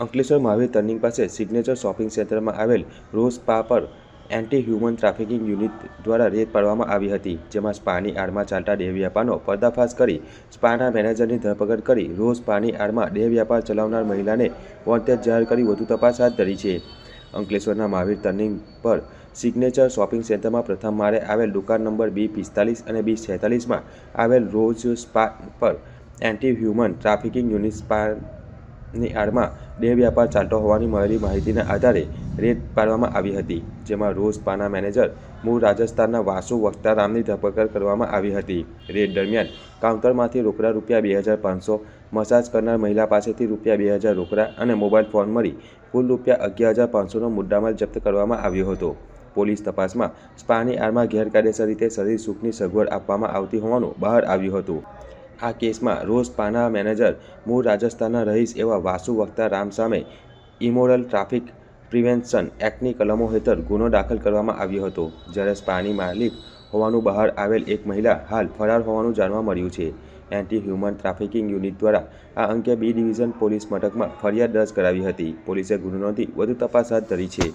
Ankleshwar Mahavir turning પાસે signature shopping સેન્ટરમાં આવેલ રોઝ સ્પા પર એન્ટી હ્યુમન ટ્રાફિકિંગ યુનિટ દ્વારા રેડ પાડવામાં આવી હતી, જેમાં સ્પાની આડમાં ચાલતા દેહ વ્યાપારનો પર્દાફાશ કરી સ્પાના મેનેજરની ધરપકડ કરી રોઝ સ્પાની આડમાં દેહ વ્યાપાર ચલાવનાર મહિલાને વોન્ટેડ જાહેર કરી વધુ તપાસ હાથ ધરી છે. અંકલેશ્વરના મહાવીર ટર્નિંગ પર સિગ્નેચર શોપિંગ સેન્ટરમાં પ્રથમ માળે આવેલ દુકાન નંબર બી પિસ્તાલીસ અને બી છેતાલીસમાં આવેલ રોઝ સ્પા પર એન્ટી હ્યુમન ટ્રાફિકિંગ યુનિટ સ્પાની આડમાં દેહ વ્યાપાર ચાલતો હોવાની મળેલી માહિતીના આધારે રેડ પાડવામાં આવી હતી, જેમાં રોઝ સ્પાના મેનેજર મૂળ રાજસ્થાનના વાસુ વક્તારામની ધરપકડ કરવામાં આવી હતી. રેડ દરમિયાન કાઉન્ટરમાંથી રોકડા રૂપિયા બે હજાર પાંચસો, મસાજ કરનાર મહિલા પાસેથી રૂપિયા બે હજાર રોકડા અને મોબાઈલ ફોન મળી કુલ રૂપિયા અગિયાર હજાર પાંચસોનો મુદ્દામાલ જપ્ત કરવામાં આવ્યો હતો. પોલીસ તપાસમાં સ્પાની આડમાં ગેરકાયદેસર રીતે શરીર સુખની સગવડ આપવામાં આવતી હોવાનું બહાર આવ્યું હતું. આ કેસમાં રોઝ સ્પાના મેનેજર મૂળ રાજસ્થાનના રહીશ એવા વાસુ વક્તા રામ સામે ઇમોરલ ટ્રાફિક પ્રિવેન્શન એક્ટની કલમો હેઠળ ગુનો દાખલ કરવામાં આવ્યો હતો. જ્યારે સ્પાની માલિક હોવાનું બહાર આવેલ એક મહિલા હાલ ફરાર હોવાનું જાણવા મળ્યું છે. એન્ટી હ્યુમન ટ્રાફિકિંગ યુનિટ દ્વારા આ અંગે બી ડિવિઝન પોલીસ મથકમાં ફરિયાદ દર્જ કરાવી હતી. પોલીસે ગુનો નોંધી વધુ તપાસ હાથ ધરી છે.